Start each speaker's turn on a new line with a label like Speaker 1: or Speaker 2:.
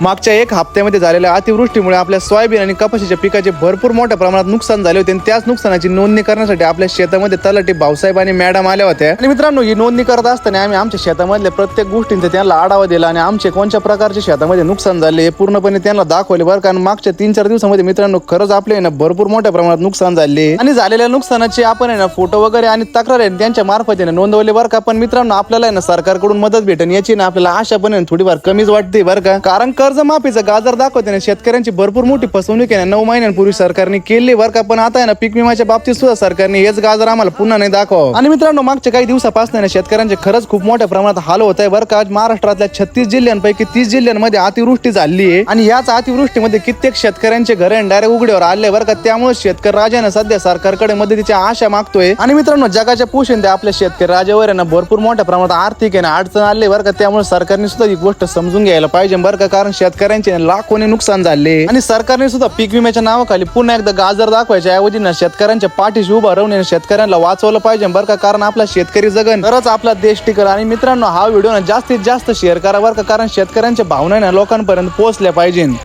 Speaker 1: मागच्या एक हप्त्यामध्ये झालेल्या अतिवृष्टीमुळे आपल्या सोयाबीन आणि कपाशीच्या पिकाचे भरपूर मोठ्या प्रमाणात नुकसान झाले होते आणि त्याच नुकसानाची नोंदणी करण्यासाठी आपल्या शेतामध्ये तलाठी भाऊसाहेब आणि मॅडम आल्या होत्या. आणि मित्रांनो ही नोंदणी करत असताना आम्ही आमच्या शेतामधल्या प्रत्येक गोष्टींचा त्यांना आढावा दिला आणि आमचे कोणत्या प्रकारचे शेतामध्ये नुकसान झाले हे पूर्णपणे त्यांना दाखवले बरं कारण मागच्या तीन चार दिवसामध्ये मित्रांनो खरंच आपले आहे ना भरपूर मोठ्या प्रमाणात नुकसान झाले. आणि झालेल्या नुकसानाचे आपण आहे ना फोटो वगैरे आणि तक्रार आहे त्यांच्या मार्फत आहे ना नोंदवले बरं का. पण मित्रांनो आपल्याला आहे ना सरकारकडून मदत भेटेल याची ना आपल्याला आशा पण थोडीफार कमीच वाटते बरं का. कारण कर्जमाफीचं गाजर दाखवते ना शेतकऱ्यांची भरपूर मोठी फसवणूक आहे. नऊ महिन्यांपूर्वी सरकारने केली बरं का पण आता आहे ना पीक विम्याच्या बाबतीत सुद्धा सरकारने हेच गाजर आम्हाला पुन्हा नाही दाखवा आणि मित्रांनो मागच्या काही दिवसापासून शेतकऱ्यांचे खरंच खूप मोठ्या प्रमाणात हाल होत आहे बरं का. आज महाराष्ट्रातल्या छत्तीस जिल्ह्यांपैकी तीस जिल्ह्यांमध्ये अतिवृष्टी झाली आहे. आणि याच अतिवृष्टीमध्ये कित्येक शेतकऱ्यांचे घर डायरेक्ट उघड्यावर आले बरं का. त्यामुळे शेतकरी राजाने सध्या सरकारकडे मदतीच्या आशा मागतोय. आणि मित्रांनो जगाच्या पोषण आपल्या शेतकरी राजावर भरपूर मोठ्या प्रमाणात आर्थिक आहे ना अडचण आली बरं का. त्यामुळे सरकारने सुद्धा ही गोष्ट समजून घ्यायला पाहिजे बरं का. कारण शेतकऱ्यांचे लाखोने नुकसान झाले. आणि सरकारने सुद्धा पीक विम्याच्या नावाखाली पुन्हा एकदा गाजर दाखवायच्या ऐवजी ना शेतकऱ्यांच्या पाठीशी उभा राहून शेतकऱ्यांना वाचवलं पाहिजे. बरं का? कारण आपला शेतकरी जगन तरच आपला देश टिकल. आणि मित्रांनो हा व्हिडिओ ना जास्तीत जास्त शेअर करा बरं का? कारण शेतकऱ्यांच्या भावना ना लोकांपर्यंत पोहोचल्या पाहिजे